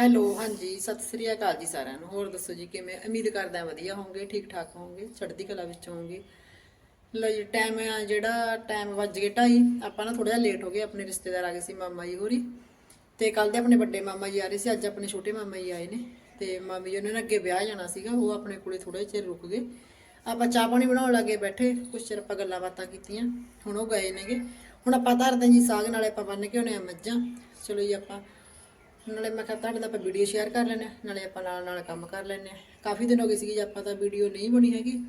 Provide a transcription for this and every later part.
Hello, ਹਾਂਜੀ, ਸਤਿ ਸ੍ਰੀ ਅਕਾਲ ਜੀ ਸਾਰਿਆਂ ਨੂੰ। ਹੋਰ ਦੱਸੋ ਜੀ, ਕਿਵੇਂ? ਉਮੀਦ ਕਰਦਾ ਵਧੀਆ ਹੋਵੋਗੇ ਠੀਕ ਠਾਕ ਹੋਵੋਗੇ, ਚੜ੍ਹਦੀ ਕਲਾ ਵਿੱਚ ਹੋਵੋਗੇ? ਲੋ ਜੀ ਟਾਈਮ ਆ ਜਿਹੜਾ ਟਾਈਮ ਵੱਜ ਗਿਆ ਢਾਈ। ਆਪਾਂ ਨਾ ਥੋੜਾ ਜਿਹਾ ਲੇਟ ਹੋ ਗਏ, ਆਪਣੇ ਰਿਸ਼ਤੇਦਾਰ ਆ ਗਏ ਸੀ ਮਾਮਾ ਜੀ ਹੋਰੀ। ਤੇ ਕੱਲ ਦੇ ਆਪਣੇ ਵੱਡੇ ਮਾਮਾ ਜੀ ਆ ਰਹੇ ਸੀ, ਅੱਜ ਆਪਣੇ ਛੋਟੇ ਮਾਮਾ ਜੀ ਆਏ ਨੇ। ਤੇ ਮਾਮੀ ਜੀ ਉਹਨਾਂ ਨੇ ਅੱਗੇ ਵਿਆਹ ਜਾਣਾ ਸੀਗਾ, ਉਹ ਆਪਣੇ ਕੋਲੇ ਥੋੜਾ ਚਿਰ ਰੁਕ ਗਏ। ਆਪਾਂ ਚਾਹ ਪਾਣੀ ਬਣਾਉਣ ਲੱਗੇ ਬੈਠੇ, ਕੁਛ ਚਿਰ ਆਪਾਂ ਗੱਲਾਂ ਬਾਤਾਂ ਕੀਤੀਆਂ, ਹੁਣ ਉਹ ਗਏ ਨੇਗੇ। ਹੁਣ ਆਪਾਂ ਧਰਦੇ ਜੀ ਸਾਗ, ਨਾਲੇ ਆਪਾਂ ਬੰਨ ਕੇ ਹੋਣੇ ਆ ਮੱਝਾਂ। ਚਲੋ ਜੀ ਆਪਾਂ ਨਾਲੇ ਮੈਂ ਕਿਹਾ ਤੁਹਾਡੇ ਨਾਲ ਆਪਾਂ ਵੀਡੀਓ ਸ਼ੇਅਰ ਕਰ ਲੈਂਦੇ ਹਾਂ, ਨਾਲੇ ਆਪਾਂ ਨਾਲ ਨਾਲ ਕੰਮ ਕਰ ਲੈਂਦੇ ਹਾਂ। ਕਾਫੀ ਦਿਨ ਹੋ ਗਏ ਸੀਗੀ ਜੀ ਆਪਾਂ ਤਾਂ ਵੀਡੀਓ ਨਹੀਂ ਬਣੀ ਹੈਗੀ।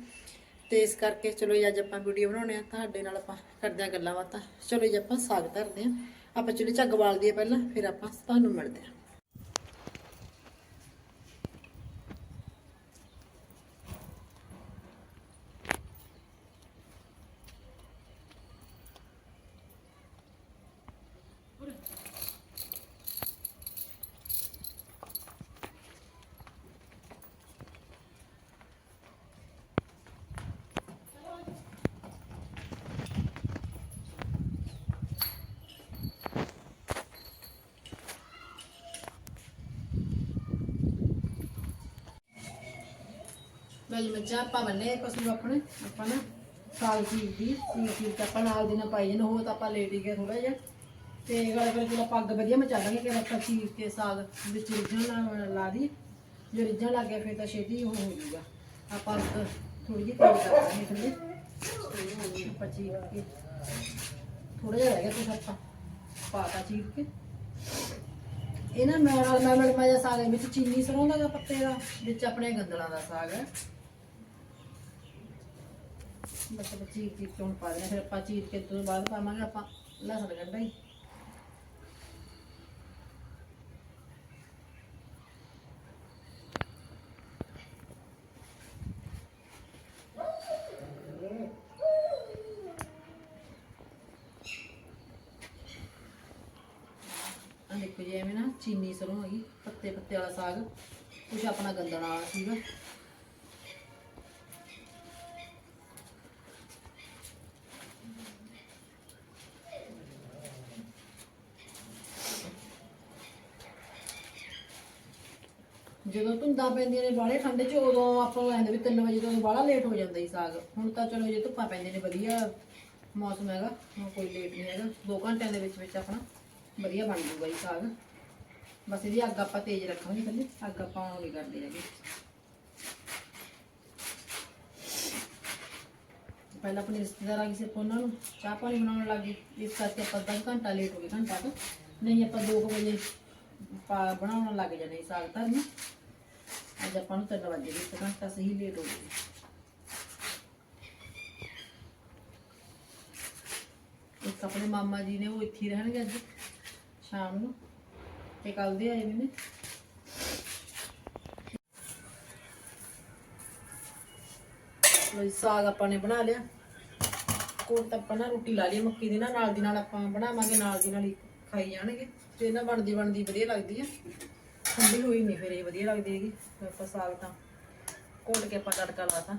ਤੇ ਇਸ ਕਰਕੇ ਚਲੋ ਜੀ, ਅੱਜ ਆਪਾਂ ਵੀਡੀਓ ਬਣਾਉਣੇ ਆ ਤੁਹਾਡੇ ਨਾਲ ਆਪਾਂ ਕਰਦੇ ਹਾਂ ਗੱਲਾਂ ਬਾਤਾਂ। ਚਲੋ ਜੀ, ਆਪਾਂ ਸਾਗ ਧਰਦੇ ਹਾਂ। ਆਪਾਂ ਚੁੱਲ੍ਹੇ 'ਚ ਅੱਗ ਬਾਲਦੀ ਆ ਪਹਿਲਾਂ, ਫਿਰ ਆਪਾਂ ਤੁਹਾਨੂੰ ਮਿਲਦੇ ਹਾਂ। ਬਈ ਮੱਝਾਂ, ਆਪਾਂ ਬੰਨੇ ਪਸ਼ੂ ਆਪਣੇ, ਆਪਾਂ ਨਾ ਸਾਗ ਚੀਰ ਦੀ ਚੀਰ ਚੀਰ ਕੇ ਆਪਾਂ ਨਾਲ ਦੀ ਨਾਲ ਪਾਈ ਜਨ ਹੋ ਤਾਂ ਆਪਾਂ ਲੇਟ ਹੀ ਗਏ ਥੋੜਾ ਜਿਹਾ। ਤੇ ਗਲੇ ਪਰ ਜਿਹੜਾ ਪੱਗ ਵਧੀਆ ਮਚਾ ਲਾਂਗੇ ਕਿ ਆਪਾਂ ਚੀਰ ਕੇ ਸਾਗ ਵਿੱਚ ਰਿੱਝਣ ਲਾ ਦੀ ਜੇ ਰਿੱਝਣ ਲੱਗ ਗਿਆ, ਫਿਰ ਤਾਂ ਛੇਤੀ ਉਹ ਹੋ ਜਾਊਗਾ। ਆਪਾਂ ਥੋੜੀ ਜਿਹੀ ਤੇਜ਼ ਕਰ ਲਾਂਗੇ ਥੋੜੀ ਆਪਾਂ ਚੀਰ ਕੇ ਥੋੜਾ ਜਿਹਾ ਰਹਿ ਗਿਆ ਕੁਛ ਆਪਾਂ ਪਾਤਾ ਚੀਰ ਕੇ। ਇਹ ਨਾ ਮੈਂ ਨਾਲ ਮੈਂ ਮੈਂ ਜਿਹਾ ਸਾਗ ਹੈ, ਵਿੱਚ ਚੀਨੀ ਸਰੋਂ ਦਾ ਗਾ ਪੱਤੇ ਦਾ ਵਿੱਚ ਆਪਣੇ ਗੰਦਲਾਂ ਦਾ ਸਾਗ ਹੈ। ਬਸ ਆਪਾਂ ਚੀਰ ਚੀਰ ਕੇ ਹੁਣ ਪਾ ਦੇਣਾ ਫਿਰ ਆਪਾਂ ਚੀਰ ਕੇ ਤੋਂ ਬਾਅਦ ਪਾਵਾਂਗੇ ਆਪਾਂ ਲਸਣ ਗੰਢਾ ਹੀ ਆ ਦੇਖੋ ਜੀ, ਐਵੇਂ ਨਾ ਚੀਨੀ ਸਰੋਂ ਹੈਗੀ, ਪੱਤੇ ਪੱਤੇ ਵਾਲਾ ਸਾਗ, ਕੁਛ ਆਪਣਾ ਗੰਦਲਾਂ ਵਾਲਾ ਸੀਗਾ। ਜਦੋਂ ਧੁੰਦਾਂ ਪੈਂਦੀਆਂ ਨੇ ਬਾਹਲੇ ਠੰਡੇ 'ਚ, ਉਦੋਂ ਆਪਾਂ ਨੂੰ ਐਂਦੇ ਵੀ 3 ਵਜੇ ਤੋਂ ਬਾਹਲਾ ਲੇਟ ਹੋ ਜਾਂਦਾ ਸੀ ਸਾਗ। ਹੁਣ ਤਾਂ ਚਲੋ ਜੇ ਧੁੱਪਾਂ ਪੈਂਦੀਆਂ ਨੇ ਵਧੀਆ ਮੌਸਮ ਹੈਗਾ, ਹੁਣ ਕੋਈ ਲੇਟ ਨਹੀਂ ਹੈਗਾ। 2 ਘੰਟਿਆਂ ਦੇ ਵਿੱਚ ਵਿੱਚ ਆਪਣਾ ਵਧੀਆ ਬਣ ਜੂਗਾ ਜੀ ਸਾਗ। ਬਸ ਇਹਦੀ ਅੱਗ ਆਪਾਂ ਤੇਜ਼ ਰੱਖਾਂਗੇ ਪਹਿਲੇ ਅੱਗ ਆਪਾਂ ਉਹ ਨਹੀਂ ਕਰਦੇ ਹੈਗੇ। ਪਹਿਲਾਂ ਆਪਣੇ ਰਿਸ਼ਤੇਦਾਰ ਆ ਗਏ ਸੀ ਉਹਨਾਂ ਨੂੰ, ਚਾਹ ਪਾਣੀ ਬਣਾਉਣ ਲੱਗ ਗਏ। ਇਸ ਕਰਕੇ ਆਪਾਂ ਅੱਧਾ ਕੁ ਘੰਟਾ ਲੇਟ ਹੋ ਗਏ, ਘੰਟਾ ਕੁ। ਨਹੀਂ, ਆਪਾਂ 2 ਵਜੇ ਪਾ ਬਣਾਉਣ ਲੱਗ ਜਾਣੇ ਸੀ ਸਾਗ ਧਰਨ। ਅੱਜ ਆਪਾਂ ਨੂੰ 3 ਵਜੇ ਇੱਕ ਘੰਟਾ ਸਹੀ ਲੇਟ ਹੋ ਗਏ ਇੱਕ ਆਪਣੇ ਮਾਮਾ ਜੀ ਨੇ, ਉਹ ਇੱਥੇ ਹੀ ਰਹਿਣਗੇ ਅੱਜ। ਸ਼ਾਮ ਨੂੰ। ਤੇ ਕੱਲ ਦੇ ਆਏ ਵੀ ਨੇ ਲੋ ਸਾਗ ਆਪਾਂ ਨੇ ਬਣਾ ਲਿਆ। ਕੋਲ ਤਾਂ ਆਪਾਂ ਨਾ ਰੋਟੀ ਲਾ ਲਈ ਮੱਕੀ ਦੀ ਨਾ, ਨਾਲ ਦੀ ਨਾਲ ਆਪਾਂ ਬਣਾਵਾਂਗੇ, ਨਾਲ ਦੀ ਨਾਲ ਹੀ ਖਾਈ ਜਾਣਗੇ। ਤੇ ਨਾ ਬਣਦੀ ਬਣਦੀ ਵਧੀਆ ਲੱਗਦੀ ਆ। ਠੰਡੀ ਹੋਈ ਨਹੀਂ ਫਿਰ ਇਹ ਵਧੀਆ ਲੱਗਦੀ ਹੈਗੀ। ਆਪਾਂ ਸਾਗ ਤਾਂ ਕੋਲ ਕੇ ਆਪਾਂ ਤੜਕਾ ਲਾਤਾ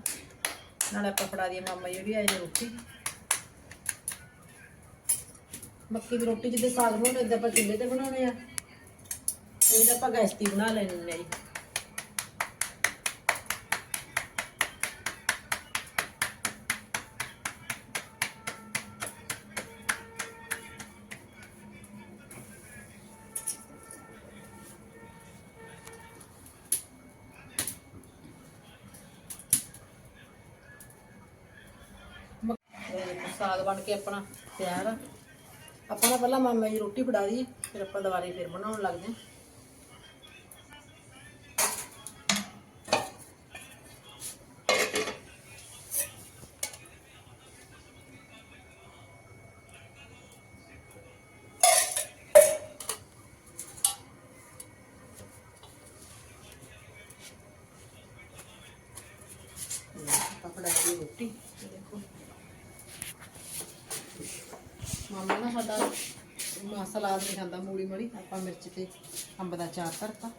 ਨਾਲੇ ਆਪਾਂ ਫੜਾ ਦਈਏ, ਮਾਮਾ ਜੀ ਆਏ ਨੇ ਰੋਟੀ। ਮੱਕੀ ਦੀ ਰੋਟੀ ਜਿੱਦਾਂ ਸਾਗ ਬਣਾਉਣੇ ਇੱਦਾਂ ਆਪਾਂ ਚੁੱਲ੍ਹੇ ਤੇ ਬਣਾਉਣੇ ਆ। ਇਹ ਆਪਾਂ ਗੈਸ ਤੇ ਬਣਾ ਲੈਣੇ ਆ ਜੀ। ਸਾਗ ਬਣ ਕੇ ਆਪਣਾ ਤਿਆਰ ਆ। ਆਪਾਂ ਨਾ ਪਹਿਲਾਂ ਮਾਮਾ ਜੀ ਰੋਟੀ ਫੜਾ ਦਈਏ ਫਿਰ ਆਪਾਂ ਦੁਬਾਰੇ ਫਿਰ ਬਣਾਉਣ ਲੱਗਦੇ ਹਾਂ ਆਪਾਂ ਫੜਾ ਮਤਾ ਮਾ ਸਲਾਦ ਨਹੀਂ ਖਾਂਦਾ, ਮੂਲੀ ਮੂਲੀ ਆਪਾਂ ਮਿਰਚ ਤੇ ਅੰਬ ਦਾ ਚਾਰ ਧਰਤਾ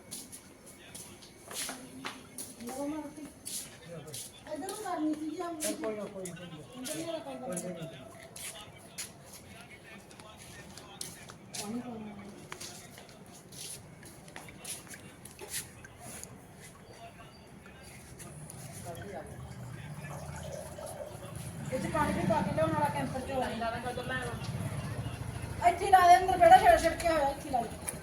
ਇਹ ਚ ਪਾਣੀ ਵੀ ਪਾ ਕੇ ਲਿਆਉਣ ਵਾਲਾ ਕੈਂਪਰ ਚ ਹੋ ਜਾਂਦਾ ਨਾ ਕਦੋਂ ਲੈਣਾ ਇੱਥੇ ਹੀ ਲਾ ਦੇ ਅੰਦਰ ਬੇੜਾ ਛੜ ਛੜ ਕੇ ਹੋਇਆ ਇੱਥੇ ਲਾ ਦੇ।